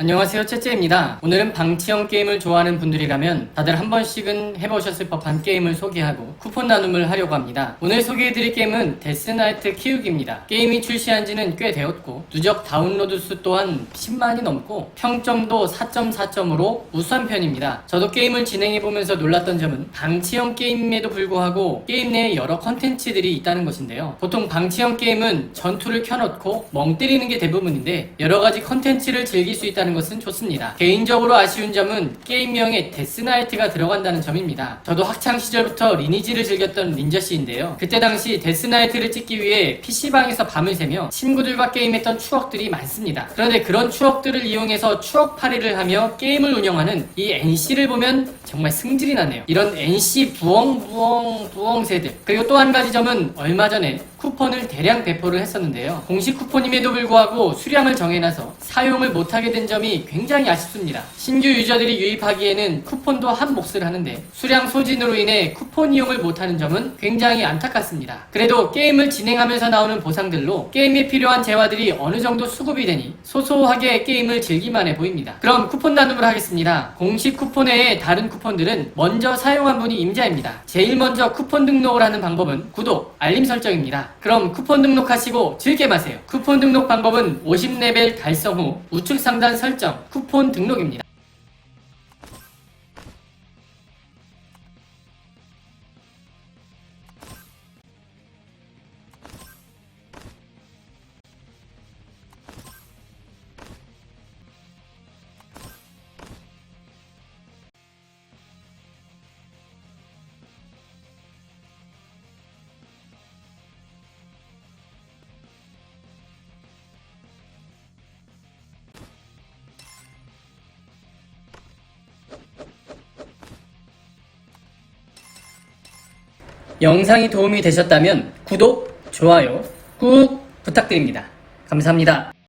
안녕하세요 채째입니다. 오늘은 방치형 게임을 좋아하는 분들이라면 다들 한 번씩은 해보셨을 법한 게임을 소개하고 쿠폰 나눔을 하려고 합니다. 오늘 소개해드릴 게임은 데스나이트 키우기입니다. 게임이 출시한 지는 꽤 되었고 누적 다운로드 수 또한 10만이 넘고 평점도 4.4점으로 우수한 편입니다. 저도 게임을 진행해보면서 놀랐던 점은 방치형 게임임에도 불구하고 게임 내에 여러 컨텐츠들이 있다는 것인데요. 보통 방치형 게임은 전투를 켜놓고 멍 때리는 게 대부분인데 여러가지 컨텐츠를 즐길 수 있다는 것은 좋습니다. 개인적으로 아쉬운 점은 게임명에 데스나이트가 들어간다는 점입니다. 저도 학창 시절부터 리니지를 즐겼던 린저씨인데요. 그때 당시 데스나이트를 찍기 위해 PC방에서 밤을 새며 친구들과 게임했던 추억들이 많습니다. 그런데 그런 추억들을 이용해서 추억팔이를 하며 게임을 운영하는 이 NC를 보면 정말 승질이 나네요. 이런 NC 부엉부엉 부엉새들. 그리고 또 한 가지 점은 얼마 전에 쿠폰을 대량 배포를 했었는데요. 공식 쿠폰임에도 불구하고 수량을 정해놔서 사용을 못하게 된 점이 굉장히 아쉽습니다. 신규 유저들이 유입하기에는 쿠폰도 한 몫을 하는데 수량 소진으로 인해 쿠폰 이용을 못하는 점은 굉장히 안타깝습니다. 그래도 게임을 진행하면서 나오는 보상들로 게임에 필요한 재화들이 어느 정도 수급이 되니 소소하게 게임을 즐기만 해 보입니다. 그럼 쿠폰 나눔을 하겠습니다. 공식 쿠폰 외에 다른 쿠폰들은 먼저 사용한 분이 임자입니다. 제일 먼저 쿠폰 등록을 하는 방법은 구독, 알림 설정입니다. 그럼 쿠폰 등록하시고 즐게 마세요. 쿠폰 등록 방법은 50레벨 달성 후 우측 상단 설정 쿠폰 등록입니다. 영상이 도움이 되셨다면 구독, 좋아요 꾹 부탁드립니다. 감사합니다.